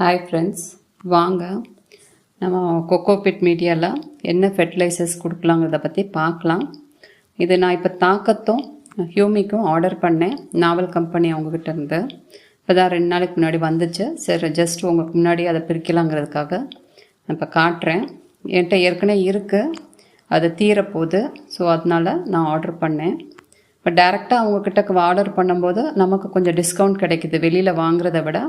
Hi friends வாங்க. நம்ம cocopeat மீடியாவில் என்ன ஃபெர்டிலைசர்ஸ் கொடுக்கலாங்கிறத பற்றி பார்க்கலாம். இது நான் இப்போ தாக்கத்தும் ஹியூமிக்கும் ஆர்டர் பண்ணேன். நாவல் கம்பெனி அவங்கக்கிட்ட இருந்து. இப்போ தான் ரெண்டு நாளைக்கு முன்னாடி வந்துச்சு. சரி ஜஸ்ட் உங்களுக்கு முன்னாடி அதை பிரிக்கலாங்கிறதுக்காக நான் இப்போ காட்டுறேன். என்கிட்ட ஏற்கனவே இருக்குது அது தீரப்போகுது. ஸோ அதனால் நான் ஆர்டர் பண்ணேன். இப்போ டேரெக்டாக அவங்கக்கிட்ட ஆர்டர் பண்ணும்போது நமக்கு கொஞ்சம் டிஸ்கவுண்ட் கிடைக்குது. வெளியில் வாங்குறத விட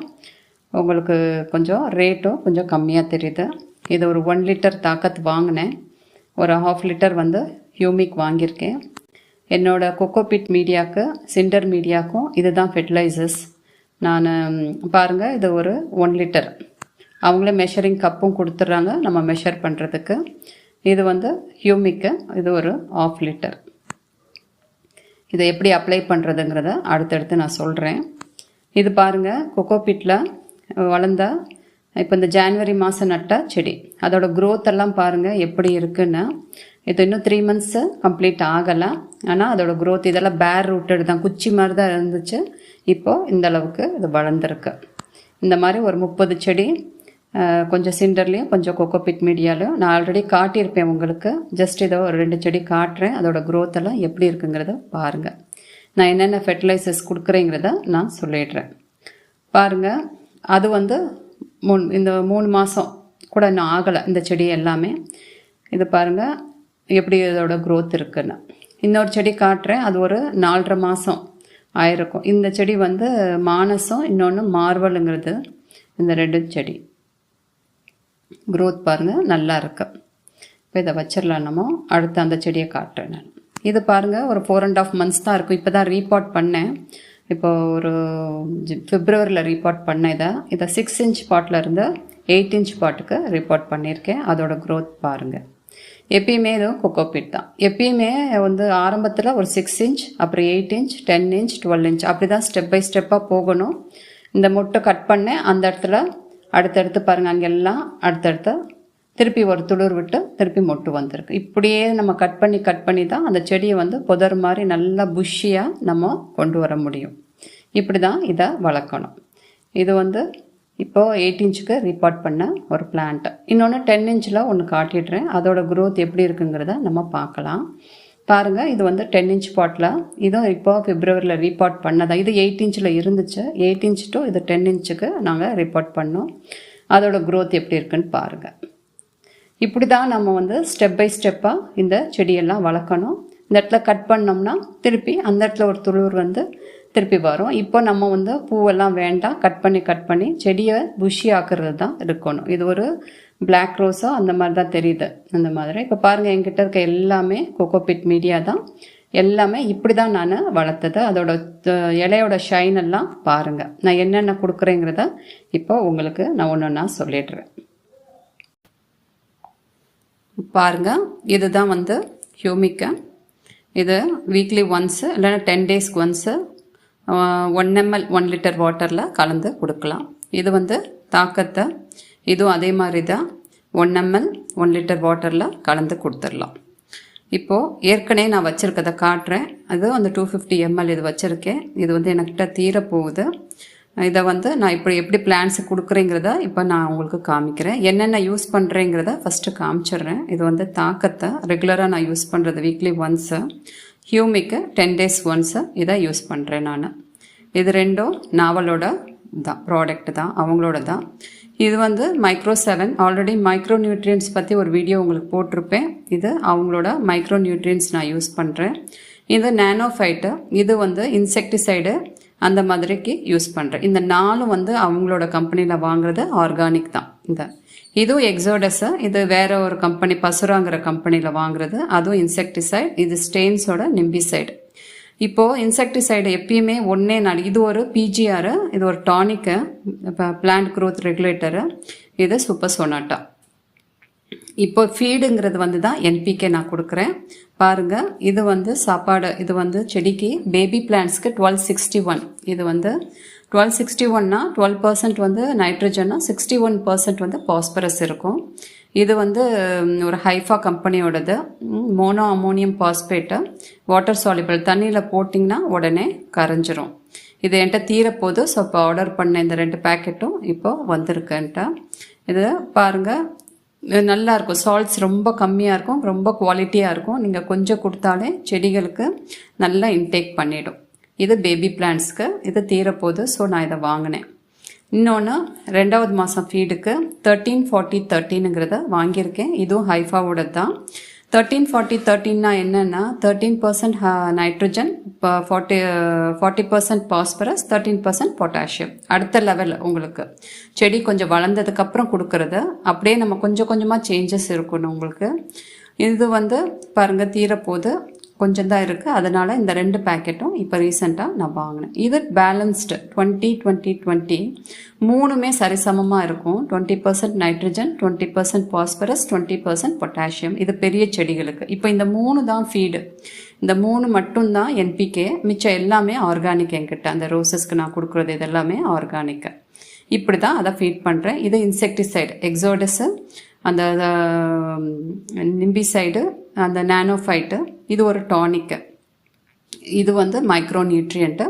உங்களுக்கு கொஞ்சம் ரேட்டும் கொஞ்சம் கம்மியாக தெரியுது. இது ஒரு ஒன் லிட்டர் தாக்கத் வாங்கினேன். ஒரு ஹாஃப் லிட்டர் வந்து ஹியூமிக் வாங்கியிருக்கேன். என்னோட கொக்கோபிட் மீடியாவுக்கு சிண்டர் மீடியாவுக்கும் இதுதான் ஃபெர்டிலைசர்ஸ் நான் பாருங்கள் இது ஒரு ஒன் லிட்டர் அவங்களே மெஷரிங் கப்பும் கொடுத்துட்றாங்க நம்ம மெஷர் பண்ணுறதுக்கு இது வந்து ஹியூமிக்கு இது ஒரு ஆஃப் லிட்டர் இதை எப்படி அப்ளை பண்ணுறதுங்கிறத அடுத்தடுத்து நான் சொல்கிறேன் இது பாருங்கள் கொக்கோபிட்டில் வளர்ந்தா இப்போ இந்த ஜான்வரி மாதம் நட்ட செடி. அதோட க்ரோத் எல்லாம் பாருங்கள் எப்படி இருக்குன்னு இது இன்னும் த்ரீ மந்த்ஸு கம்ப்ளீட் ஆகலை. ஆனால் அதோட க்ரோத் இதெல்லாம் பேர் ரூட்டட் தான். குச்சி மாதிரி தான் இருந்துச்சு. இப்போது இந்த அளவுக்கு இது வளர்ந்துருக்கு. இந்த மாதிரி ஒரு முப்பது செடி கொஞ்சம் சிண்டர்லேயும் கொஞ்சம் கொக்கோபிட் மீடியாலையும் நான் ஆல்ரெடி காட்டியிருப்பேன் உங்களுக்கு. ஜஸ்ட் இதோ ஒரு ரெண்டு செடி காட்டுறேன். அதோட க்ரோத் எல்லாம் எப்படி இருக்குங்கிறத பாருங்கள் நான் என்னென்ன ஃபெர்டிலைசர்ஸ் கொடுக்குறேங்கிறத நான் சொல்லிடுறேன். பாருங்கள் அது வந்து மூணு இந்த மூணு மாதம் கூட இன்னும் ஆகலை இந்த செடி எல்லாமே. இது பாருங்கள் எப்படி இதோட க்ரோத் இருக்குன்னு. இன்னொரு செடி காட்டுறேன் அது ஒரு நாலரை மாதம் ஆயிருக்கும். இந்த செடி வந்து மானசம் இன்னொன்று மார்வலுங்கிறது இந்த ரெண்டு செடி. க்ரோத் பாருங்கள் நல்லா இருக்கு. இப்போ இதை வச்சிடலாம் நம்ம அடுத்து அந்த செடியை காட்டுறேன் நான். இது பாருங்கள் ஒரு ஃபோர் அண்ட் ஆஃப் மந்த்ஸ் தான் இருக்கும். இப்போ தான் ரீபாட் பண்ணேன். இப்போ ஒரு பிப்ரவரியில் ரிப்போர்ட் பண்ணேன் இதை. இதை சிக்ஸ் இன்ச் பாட்டில் இருந்து எயிட் இன்ச் பாட்டுக்கு ரிப்போர்ட் பண்ணியிருக்கேன். அதோட க்ரோத் பாருங்கள் எப்பயுமே இதுவும் கொக்கோபிட் தான். எப்பயுமே வந்து ஆரம்பத்தில் ஒரு சிக்ஸ் இன்ச் அப்புறம் eight inch ten inch twelve inch அப்படி தான் ஸ்டெப் பை ஸ்டெப்பாக போகணும். இந்த முட்டை கட் பண்ணேன். அந்த இடத்துல அடுத்தடுத்து பாருங்கள் அங்கெல்லாம் அடுத்தடுத்து திருப்பி ஒரு துளிர் விட்டு திருப்பி மொட்டு வந்திருக்கு. இப்படியே நம்ம கட் பண்ணி கட் பண்ணி தான் அந்த செடியை வந்து புதர் மாதிரி நல்லா புஷ்ஷியாக நம்ம கொண்டு வர முடியும். இப்படி தான் இதை வளர்க்கணும். இது வந்து இப்போது எயிட் இன்ச்சுக்கு ரிப்போர்ட் பண்ண ஒரு பிளான்ட் இன்னொன்று டென் இன்ச்சில் ஒன்று காட்டிடுறேன். அதோட க்ரோத் எப்படி இருக்குங்கிறத நம்ம பார்க்கலாம். பாருங்கள் இது வந்து டென் இன்ச் பாட்டில் இதுவும் இப்போ பிப்ரவரியில் ரீபார்ட் பண்ணதான் இது எயிட் இன்ச்சில் இருந்துச்சு. எயிட் இன்ச் டு இது டென் இன்ச்சுக்கு நாங்கள் ரிப்போர்ட் பண்ணோம். அதோட க்ரோத் எப்படி இருக்குன்னு பாருங்கள் இப்படி தான் நம்ம வந்து ஸ்டெப் பை ஸ்டெப்பாக இந்த செடியெல்லாம் வளர்க்கணும். இந்த இடத்துல கட் பண்ணோம்னா திருப்பி அந்த இடத்துல ஒரு துளிர் வந்து திருப்பி வரும். இப்போ நம்ம வந்து பூவெல்லாம் வேண்டாம். கட் பண்ணி கட் பண்ணி செடியை புஷி ஆக்குறது தான் இருக்கணும். இது ஒரு பிளாக் ரோஸோ அந்த மாதிரி தான் தெரியுது. அந்த மாதிரி. இப்போ பாருங்கள் என்கிட்ட இருக்க எல்லாமே கோகோபிட் மீடியா தான். எல்லாமே இப்படி தான் நான் வளர்த்தது. அதோட த- இலையோட ஷைன் எல்லாம் பாருங்கள் நான் என்னென்ன கொடுக்குறேங்கிறத இப்போ உங்களுக்கு நான் ஒன்று ஒன்றா சொல்லிடுறேன். பாருங்க. இதுதான் வந்து ஹியூமிக்கை. இது வீக்லி ஒன்ஸு இல்லைன்னா டென் டேஸ்க்கு once one ML one litre வாட்டரில் கலந்து கொடுக்கலாம். இது வந்து தாக்கத்தை இதுவும் அதே மாதிரி தான் ஒன் எம்எல் ஒன் லிட்டர் வாட்டரில் கலந்து கொடுத்துடலாம். இப்போது ஏற்கனவே நான் வச்சுருக்கதை காட்டுறேன். அது அந்த டூ ஃபிஃப்டி எம்எல் இது வச்சுருக்கேன். இது வந்து எனக்கிட்ட தீரப்போகுது. இதை வந்து நான் இப்படி எப்படி பிளான்ஸ் கொடுக்குறேங்கிறத இப்போ நான் உங்களுக்கு காமிக்கிறேன். என்னென்ன யூஸ் பண்ணுறேங்கிறத ஃபஸ்ட்டு காமிச்சிடுறேன். இது வந்து தாக்கத்தை ரெகுலராக நான் யூஸ் பண்ணுறது வீக்லி ஒன்ஸு ஹியூமிக்கு டென் டேஸ் ஒன்ஸு இதை யூஸ் பண்ணுறேன் நான். இது ரெண்டும் நாவலோட தான் ப்ராடக்ட் தான் அவங்களோட தான். இது வந்து micro seven already micro nutrients பற்றி ஒரு வீடியோ உங்களுக்கு போட்டிருப்பேன். இது அவங்களோட மைக்ரோ நியூட்ரியன்ஸ் நான் யூஸ் பண்ணுறேன் இது நானோஃபைட்டு இது வந்து இன்செக்டிசைடு அந்த மாதிரிக்கு யூஸ் பண்ணுறேன் இந்த நாலும் வந்து அவங்களோட கம்பெனியில் வாங்குறது ஆர்கானிக் தான். இந்த இதுவும் எக்ஸோடஸு இது வேற ஒரு கம்பெனி பசுராங்கிற கம்பெனியில் வாங்குறது அதுவும் இன்செக்டிசைட் இது ஸ்டெயின்ஸோட நிம்பிசைடு. இப்போது இன்செக்டிசைடு எப்பயுமே ஒன்றே நாள் இது ஒரு பிஜிஆர் இது ஒரு டானிக்கு இப்போ பிளான்ட் க்ரோத் ரெகுலேட்டரு இது சூப்பர் சொனாட்டா இப்போ ஃபீடுங்கிறது வந்து தான் என்பிகே நான் கொடுக்குறேன். பாருங்கள் இது வந்து சாப்பாடு இது வந்து செடிக்கு பேபி பிளான்ஸ்க்கு டுவெல் சிக்ஸ்டி ஒன் இது வந்து டுவெல் சிக்ஸ்டி ஒன்னா டுவெல் பர்சன்ட் வந்து நைட்ரஜன்னா சிக்ஸ்டி ஒன் பர்சன்ட் வந்து பாஸ்பரஸ் இருக்கும். இது வந்து ஒரு Haifa கம்பெனியோடது mono ammonium phosphate water soluble தண்ணியில் போட்டிங்கன்னா உடனே கரைஞ்சிரும். இது என்கிட்ட தீரப்போது ஸோ இப்போ ஆர்டர் பண்ண இந்த ரெண்டு பேக்கெட்டும் இப்போ வந்திருக்குன்ட்டா. இது பாருங்கள் நல்லா இருக்கும் சால்ட்ஸ் ரொம்ப கம்மியாக இருக்கும் ரொம்ப குவாலிட்டியாக இருக்கும் நீங்கள் கொஞ்சம் கொடுத்தாலே செடிகளுக்கு நல்லா இன்டேக் பண்ணிடும். இது பேபி பிளான்ட்ஸ்க்கு இது தீரப்போகுது ஸோ நான் இதை வாங்கினேன். இன்னொன்று ரெண்டாவது மாதம் ஃபீடுக்கு தேர்ட்டீன் ஃபார்ட்டி தேர்ட்டினுங்கிறத வாங்கியிருக்கேன். இதுவும் ஹைஃபாவோட தான் தேர்ட்டீன் ஃபார்ட்டி தேர்ட்டின்னா என்னென்னா தேர்ட்டீன் பர்சன்ட் நைட்ரஜன் இப்போ forty forty percent phosphorus thirteen percent potassium அடுத்த லெவல் உங்களுக்கு. செடி கொஞ்சம் வளர்ந்ததுக்கப்புறம் கொடுக்கறது. அப்படியே நம்ம கொஞ்சம் கொஞ்சமாக சேஞ்சஸ் இருக்கணும் உங்களுக்கு. இது வந்து பாருங்கள் தீரப்போது கொஞ்சம் தான் இருக்குது அதனால் இந்த ரெண்டு பேக்கெட்டும் இப்போ ரீசெண்டாக நான் வாங்கினேன். இது பேலன்ஸ்டு டுவெண்ட்டி டுவெண்ட்டி டுவெண்ட்டி மூணுமே சரிசமமாக இருக்கும். Twenty percent nitrogen twenty percent phosphorus twenty percent potassium இது பெரிய செடிகளுக்கு. இப்போ இந்த மூணு தான் ஃபீடு இந்த மூணு மட்டும்தான் என்பிகே மிச்சம் எல்லாமே ஆர்கானிக் என்கிட்ட. அந்த ரோசஸ்க்கு நான் கொடுக்குறது இது எல்லாமே ஆர்கானிக்கு இப்படி தான் அதை ஃபீட் பண்ணுறேன் இது இன்செக்டிசைடு எக்ஸோடஸு அந்த நிம்பிசைடு அந்த நானோஃபைட்டு இது ஒரு டானிக்கு. இது வந்து மைக்ரோ நியூட்ரியண்ட்டு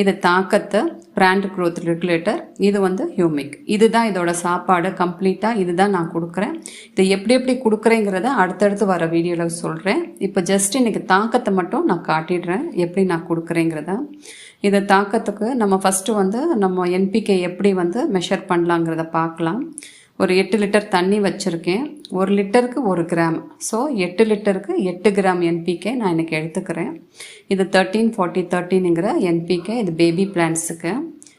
இது தாக்கத்தை பிராண்ட் க்ரோத் ரெகுலேட்டர் இது வந்து ஹியூமிக். இதுதான் இதோட சாப்பாடு கம்ப்ளீட்டாக இதுதான் நான் கொடுக்குறேன். இதை எப்படி எப்படி கொடுக்குறேங்கிறத அடுத்தடுத்து வர வீடியோவில் சொல்கிறேன் இப்போ ஜஸ்ட் இன்றைக்கி தாக்கத்தை மட்டும் நான் காட்டிடுறேன். எப்படி நான் கொடுக்குறேங்கிறத. இதை தாக்கத்துக்கு நம்ம ஃபஸ்ட்டு வந்து நம்ம என்பிகே எப்படி வந்து மெஷர் பண்ணலாங்கிறத பார்க்கலாம். ஒரு எட்டு லிட்டர் தண்ணி வச்சுருக்கேன். ஒரு லிட்டருக்கு ஒரு கிராம். ஸோ எட்டு லிட்டருக்கு எட்டு கிராம் என்பிகே நான் இன்றைக்கி எடுத்துக்கிறேன். இது தேர்ட்டீன் ஃபார்ட்டி தேர்ட்டினுங்கிற என்பிகே இது பேபி பிளான்ஸுக்கு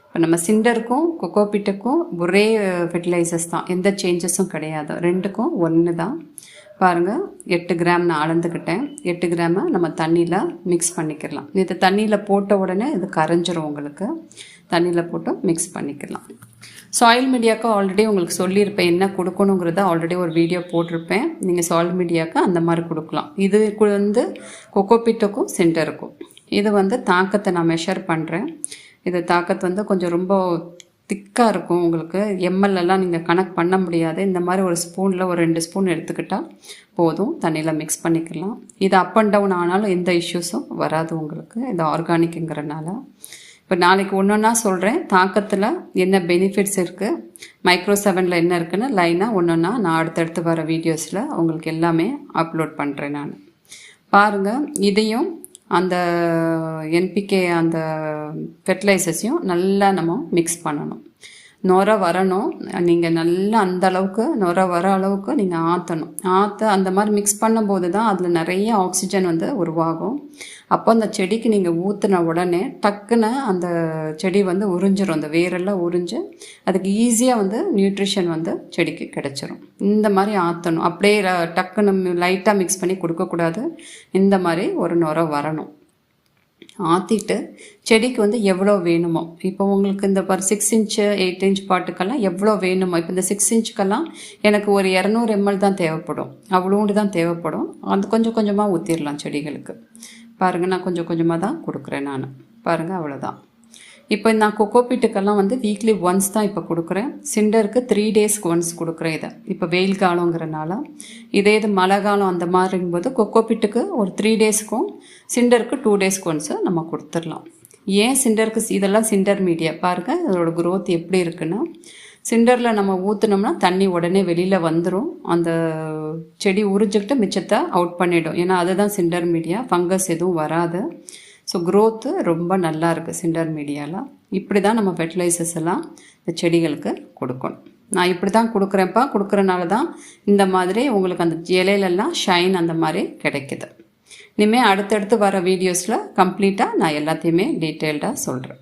இப்போ நம்ம சிண்டருக்கும் கொக்கோபிட்டுக்கும் ஒரே ஃபெர்டிலைசர்ஸ் தான். எந்த சேஞ்சஸும் கிடையாது. ரெண்டுக்கும் ஒன்று தான் பாருங்கள் எட்டு கிராம் நான் அளந்துக்கிட்டேன். எட்டு கிராமை நம்ம தண்ணியில் மிக்ஸ் பண்ணிக்கலாம். இது தண்ணியில் போட்ட உடனே இது கரைஞ்சிரும் உங்களுக்கு. தண்ணியில் போட்டு மிக்ஸ் பண்ணிக்கலாம். சாயில் மீடியாவுக்கு ஆல்ரெடி உங்களுக்கு சொல்லியிருப்பேன் என்ன கொடுக்கணுங்கிறத ஆல்ரெடி ஒரு வீடியோ போட்டிருப்பேன். நீங்கள் சாயில் மீடியாவுக்கு அந்த மாதிரி கொடுக்கலாம். இது வந்து கொக்கோபிட்டுக்கும் சென்டருக்கும் இது வந்து தாக்கத்தை நான் மெஷர் பண்ணுறேன் இது தாக்கத்து வந்து கொஞ்சம் ரொம்ப திக்காக இருக்கும் உங்களுக்கு. எம்எல்லாம் நீங்கள் கணக்கு பண்ண முடியாது. இந்த மாதிரி ஒரு ஸ்பூனில் ஒரு ரெண்டு ஸ்பூன் எடுத்துக்கிட்டால் போதும். தண்ணியில் மிக்ஸ் பண்ணிக்கலாம். இது அப் அண்ட் டவுன் ஆனாலும் எந்த இஷ்யூஸும் வராது உங்களுக்கு. இது ஆர்கானிக்குங்கிறனால இப்போ நாளைக்கு ஒன்று ஒன்றா சொல்கிறேன் தாக்கத்தில் என்ன பெனிஃபிட்ஸ் இருக்குது மைக்ரோ செவனில் என்ன இருக்குன்னு லைனாக ஒன்று ஒன்றா நான் அடுத்தடுத்து வர வீடியோஸில் உங்களுக்கு எல்லாமே அப்லோட் பண்ணுறேன் நான். பாருங்கள் இதையும் அந்த என்பிகே அந்த ஃபெர்டிலைசர்ஸையும் நல்லா நம்ம மிக்ஸ் பண்ணணும். நுர வரணும். நீங்கள் நல்லா அந்த அளவுக்கு நுர வர அளவுக்கு நீங்கள் ஆற்றணும் ஆற்ற அந்த மாதிரி மிக்ஸ் பண்ணும்போது தான் அதில் நிறைய ஆக்சிஜன் வந்து உருவாகும். அப்போ அந்த செடிக்கு நீங்கள் ஊற்றின உடனே டக்குன்னு அந்த செடி வந்து உறிஞ்சிரும். அந்த வேரெல்லாம் உறிஞ்சு அதுக்கு ஈஸியாக வந்து நியூட்ரிஷன் வந்து செடிக்கு கிடச்சிரும். இந்த மாதிரி ஆற்றணும் அப்படியே டக்குன்னு லைட்டாக மிக்ஸ் பண்ணி கொடுக்கக்கூடாது. இந்த மாதிரி ஒரு நுர வரணும். ஆற்றிட்டு செடிக்கு வந்து எவ்வளோ வேணுமோ. இப்போ உங்களுக்கு இந்த per six inch eight inch பாட்டுக்கெல்லாம் எவ்வளோ வேணுமோ. இப்போ இந்த சிக்ஸ் இன்ச்சுக்கெல்லாம் எனக்கு ஒரு இரநூறு எம்எல் தான் தேவைப்படும். அவ்வளோண்டு தான் தேவைப்படும். அந்த கொஞ்சம் கொஞ்சமாக ஊற்றிடலாம் செடிகளுக்கு. பாருங்கள் நான் கொஞ்சம் கொஞ்சமாக தான் கொடுக்குறேன் நான். பாருங்கள் அவ்வளோதான் இப்போ நான் கொக்கோபீட்டுக்கெல்லாம் வந்து வீக்லி ஒன்ஸ் தான் இப்போ கொடுக்குறேன். சிண்டருக்கு த்ரீ டேஸ்க்கு ஒன்ஸ் கொடுக்குறேன் இதை. இப்போ வெயில் காலங்கிறனால இதே இது மழை காலம் அந்த மாதிரிங்கும்போது கொக்கோபீட்டுக்கு ஒரு த்ரீ டேஸ்க்கும் சிண்டருக்கு டூ டேஸ்க்கு ஒன்ஸு நம்ம கொடுத்துடலாம். ஏன் சிண்டருக்கு இதெல்லாம் சிண்டர் மீடியா பாருங்கள் அதோட குரோத் எப்படி இருக்குன்னா சிண்டரில் நம்ம ஊற்றுனோம்னா தண்ணி உடனே வெளியில் வந்துடும் அந்த செடி உறிஞ்சிக்கிட்டு மிச்சத்தை அவுட் பண்ணிடும். ஏன்னா அதுதான் சிண்டர் மீடியா ஃபங்கஸ் எதுவும் வராது. ஸோ க்ரோத்து ரொம்ப நல்லா இருக்குது சிண்டர் மீடியாவில் இப்படி தான் நம்ம ஃபெர்டிலைசர்ஸ் எல்லாம் இந்த செடிகளுக்கு கொடுக்கணும். நான் இப்படி தான் கொடுக்குறேன்ப்பா. கொடுக்குறனால தான் இந்த மாதிரி உங்களுக்கு அந்த இலையிலெல்லாம் ஷைன் அந்த மாதிரி கிடைக்குது. இனிமேல் அடுத்தடுத்து வர வீடியோஸில் கம்ப்ளீட்டாக நான் எல்லாத்தையுமே டீட்டெயில்டாக சொல்கிறேன்